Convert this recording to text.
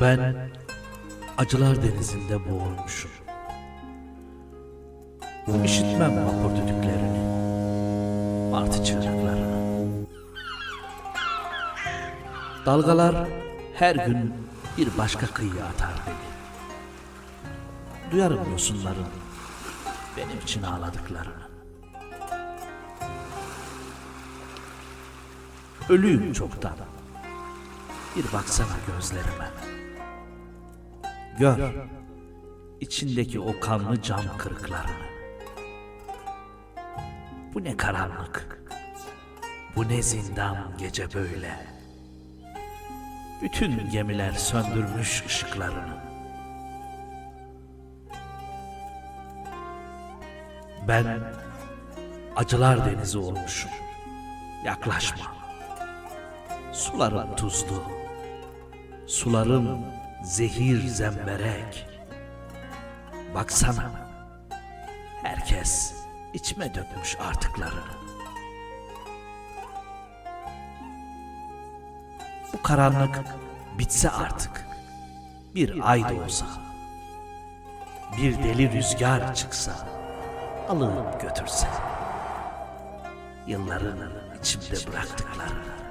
Ben acılar denizinde boğulmuşum. İşitmem vapur düdüklerini, martı çığlıklarını. Dalgalar her gün bir başka kıyıya atar beni. Duyarım yosunların benim için ağladıklarını. Ölüyüm çoktan. Bir baksana gözlerime. Gör içindeki o kanlı cam kırıklarını. Bu ne karanlık. Bu ne zindan gece böyle. Bütün gemiler söndürmüş ışıklarını. Ben acılar denizi olmuşum. Yaklaşma. Sularım tuzlu. Sularım zehir zemberek. Baksana. Herkes içime dökmüş artıklarını. Bu karanlık bitse artık. Bir ay da olsa. Bir deli rüzgar çıksa. Alıp götürse. Yılların içimde bıraktıklarını.